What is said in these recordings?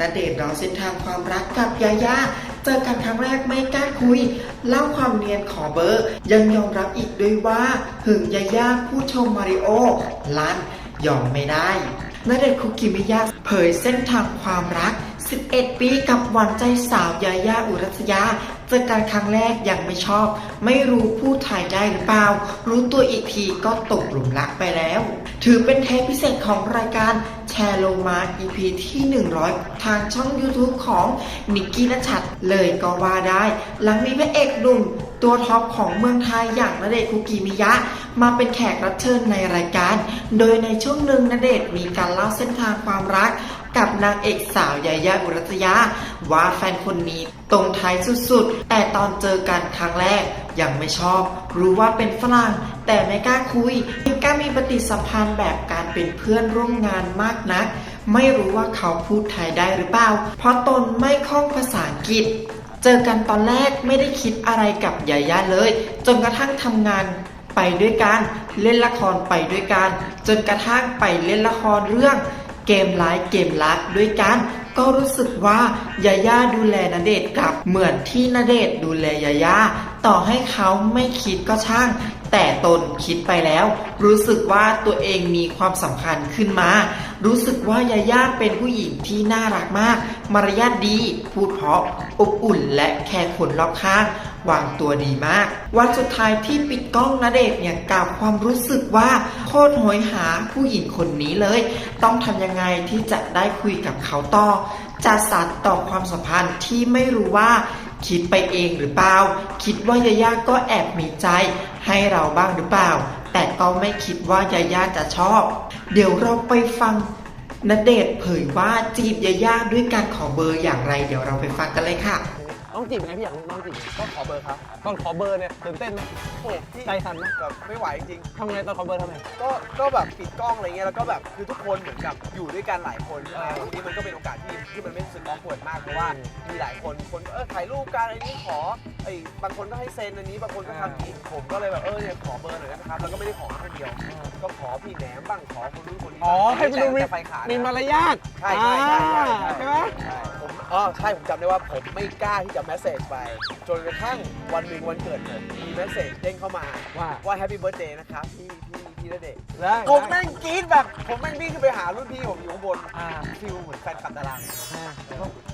ณเดชน์เราเส้นทางความรักกับยาย่าเจอกันครั้งแรกไม่กล้าคุย เล่าความเนียนขอเบอร์ ยังยอมรับอีกด้วยว่า หึงยาย่าผู้ชมมาริโอลันยอมไม่ได้ณเดชน์คุกิมิยะเผยเส้นทางความรัก 11 ปีกับหวานใจสาวยายาอุรัสยาเจอกันครั้งแรกยังไม่ชอบ ไม่รู้พูดไทยได้หรือเปล่า รู้ตัวอีกทีก็ตกหลุมรักไปแล้ว ถือเป็นเทปพิเศษของรายการ ชร์โลมา EP ที่ 100 ทางช่อง YouTube ของนิกกี้นัชชัดเลยก็ว่าได้ หลังมีพระเอกหนุ่มตัวท็อปของเมืองไทยอย่างนเดชคุกิมิยะ มาเป็นแขกรับเชิญในรายการ โดยในช่วงหนึ่งนเดชมีการเล่าเส้นทางความรัก กับนางเอกสาวยายาอุรัตยาว่าแฟนคนนี้ตรงไทยสุดๆ แต่ตอนเจอกันครั้งแรกยังไม่ชอบ รู้ว่าเป็นฝรั่ง แต่ไม่กล้าคุยไม่กล้ามีปฏิสัมพันธ์แบบการเป็นเพื่อนร่วมงานมากนัก ไม่รู้ว่าเขาพูดไทยได้หรือเปล่า เพราะตนไม่คล่องภาษาอังกฤษ เจอกันตอนแรกไม่ได้คิดอะไรกับยายาเลย จนกระทั่งทำงานไปด้วยกัน เล่นละครไปด้วยกัน จนกระทั่งไปเล่นละครเรื่อง เกมไลฟ์เกมรักด้วยกันก็รู้สึกว่ายาย่าดูแลณเดชกลับเหมือนที่ณเดชดูแลยาย่าต่อให้เขาไม่คิดก็ช่าง แต่ตนคิดไปแล้ว รู้สึกว่าตัวเองมีความสำคัญขึ้นมา รู้สึกว่ายาย่าเป็นผู้หญิงที่น่ารักมาก มารยาทดี พูดเพราะอบอุ่นและแคร์คนรอบข้าง วางตัวดีมาก วันสุดท้ายที่ปิดกล้องณเดชเนี่ยกล่าวความรู้สึกว่าโคตรโหยหาผู้หญิงคนนี้เลย ต้องทำยังไงที่จะได้คุยกับเขาต่อจะสานต่อความสัมพันธ์ที่ไม่รู้ว่าคิดไปเองหรือเปล่า คิดว่ายาย่าก็แอบมีใจให้เราบ้างหรือเปล่า แต่ก็ไม่คิดว่ายาย่าจะชอบ เดี๋ยวเราไปฟังณเดชเผยว่าจีบยาย่าด้วยการขอเบอร์อย่างไร เดี๋ยวเราไปฟังกันเลยค่ะ น้องจีบยังไงพี่อยากรู้น้องจีบก็ขอเบอร์ครับตอนขอเบอร์เนี่ยตื่นเต้นไหมโอ้พี่ใจสั่นไหมแบบไม่ไหวจริงทำไงตอนขอเบอร์ทำไงก็ก็แบบปิดกล้องอะไรเงี้ยแล้วก็แบบคือทุกคนเหมือนกับอยู่ด้วยกันหลายคนใช่ไหมอ่าบางทีมันก็เป็นโอกาสที่ที่มันไม่รู้สึกออฟเวิร์ดมากเพราะว่ามีหลายคนคนก็เออถ่ายรูปกันอันนี้ขอไอ้บางคนก็ให้เซ็นอันนี้บางคนก็ทำอีกผมก็เลยแบบเออเนี่ยขอเบอร์หน่อยนะครับแล้วก็ไม่ได้ขอคนเดียว ก็ขอพี่แหนมบ้างขอคนนู้นคนนี้อ๋อบ้างให้มันดูมีแต่ไฟขาดนะ มีมารยาทใช่ใช่ใช่ใช่อ่าใช่ไหมใช่ผม อ๋อใช่ผมจำได้ว่าผมไม่กล้าที่จะแมสเซจไป จนกระทั่งวันหนึ่งวันเกิดผมมีแมสเซจเด้งเข้ามาว่าว่าแฮปปี้เบิร์ดเดย์นะครับพี่ พี่พี่ณเดชน์ได้ผมแม่งกรี๊ดแบบ ผมแม่งวิ่งขึ้นไปหารุ่นพี่ผมอยู่ข้างบนอ่า ฟิลเหมือนแฟนคลับดาราอ่า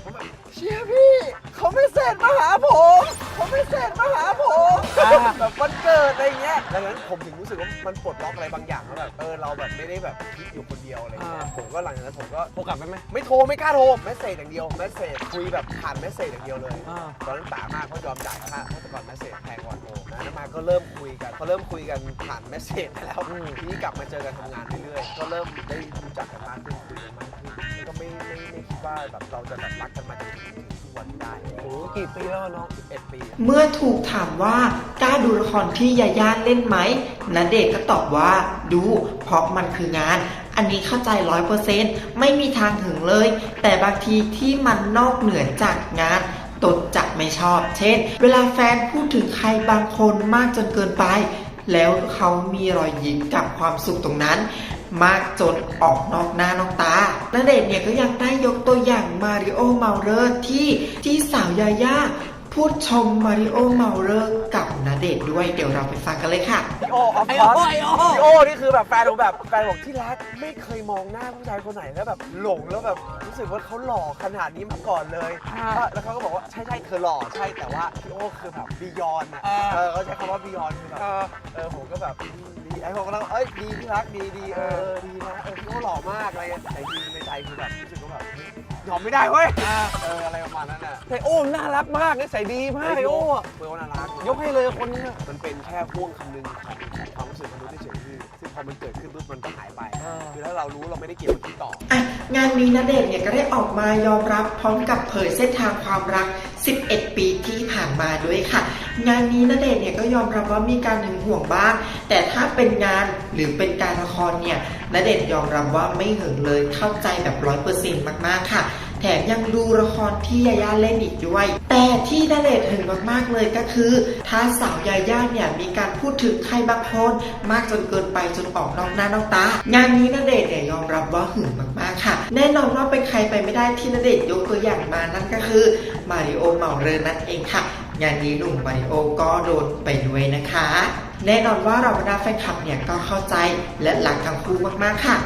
ผมแบบเชียร์พี่ เขาไม่เสร็จมาหาผมเขาไม่เสร็จมาหาผมแบบวันเกิดอะไรเงี้ยดังนั้นผมถึงรู้สึกว่ามันปลดล็อกอะไรบางอย่างแล้วแบบเออเราแบบไม่ได้แบบคิดอยู่คนเดียวอะไรเงี้ยผมก็หลังจากนั้นผมก็โทรกลับไปไหมไม่โทรไม่กล้าโทรแมสเซจอย่างเดียวแมสเซจคุยแบบผ่านแมสเซจอย่างเดียวเลยอ่า ตอนนั้นป่ามากเขายอมจ่ายค่าเพราะแต่ก่อนแมสเซจแพงกว่าโทรนะ แล้วมาก็เริ่มคุยกันพอเริ่มคุยกันผ่านแมสเซจแล้วอืมทีนี้กลับมาเจอกันทำงานเรื่อยๆก็เริ่มได้รู้จักกันมากขึ้นคุยกันมากขึ้นแล้วก็ไม่ไม่ไม่คิดว่าแบบเราจะแบบรักกันมาจนถึงทุกวันนี้ได้โอ้โหกี่ปีแล้วน้อง11ปีเมื่อถูกถามว่ากล้าดูละครที่ยาย่าเล่นไหมณเดชน์ก็ตอบว่าดู เพราะมันคืองาน อันนี้เข้าใจร้อยเปอร์เซนต์ไม่มีทางถึงเลย แต่บางทีที่มันนอกเหนือจากงาน ตนจะไม่ชอบ เช่น เวลาแฟนพูดถึงใครบางคนมากจนเกินไป แล้วเขามีรอยยิ้มกับความสุขตรงนั้น มากจนออกนอกหน้านอกตาณเดชน์เนี่ยก็ยังได้ยกตัวอย่างมาริโอเมาเลอร์ที่ที่สาวยาย่า พูดชมมาริโอเมาเลอร์กับณเดชน์ด้วยเดี๋ยวเราไปฟังกันเลยค่ะพี่โอออฟไอคอโอร์สไอโอพี่โอนี่คือแบบแฟนผมแบบแฟนบอกที่รักไม่เคยมองหน้าผู้ชายคนไหนแล้วแบบหลงแล้วแบบรู้สึกว่าเขาหล่อขนาดนี้มาก่อนเลยอ่าอะแล้วเขาก็บอกว่าใช่ใช่เธอหล่อใช่แต่ว่าพี่โอคือแบบบียอนอะอ่าเออเขาใช้คำว่าบียอนคือแบบเออเออผมก็แบบอืมดี ไอ้ผมก็แล้วเอ้ยดีที่รักดีดีเออเออดีนะเออพี่โอหล่อมากอะไรเงี้ยแต่จริงในใจคือแบบรู้สึกว่าแบบยอมไม่ได้เว้ยอ่าเอออะไรประมาณนั้นน่ะไอโอน่ารักมากนิสัยดีมากไอโออะเบลน่ารักยกให้เลยคนนี้อะมันเป็นแค่ห่วงคำนึงของของความรู้สึกมนุษย์เฉยๆพี่ซึ่งพอมันเกิดขึ้นปุ๊บมันก็หายไปอ่าคือถ้าเรารู้เราไม่ได้เกี่ยวกับที่ต่อ อะ งานนี้ณเดชน์เนี่ยก็ได้ออกมายอมรับพร้อมกับเผยเส้นทางความรัก 11 ปีที่ผ่านมาด้วยค่ะ งานนี้ณเดชน์เนี่ยก็ยอมรับว่ามีการหึงห่วงบ้าง แต่ถ้าเป็นงานหรือเป็นการละครเนี่ยณเดชน์ยอมรับว่าไม่หึงเลยเข้าใจแบบร้อยเปอร์เซ็นต์มากๆค่ะ แถมยังดูละครที่ยาย่าเล่นอีกด้วย แต่ที่ณเดชน์หึงมากๆเลยก็คือ ถ้าสาวยาย่าเนี่ยมีการพูดถึงใครบางคนมากจนเกินไปจนออกนอกหน้านอกตา งานนี้ณเดชน์เนี่ยยอมรับว่าหึงมากๆค่ะ แน่นอนว่าเป็นใครไปไม่ได้ที่ณเดชยกตัวอย่างมานั่นก็คือมาริโอเมาเรอนั่นเองค่ะ งานนี้หนุ่มมาริโอก็โดนไปด้วยนะคะ แน่นอนว่าเราบรรดาแฟนคลับเนี่ยก็เข้าใจและรักทั้งคู่มากๆค่ะ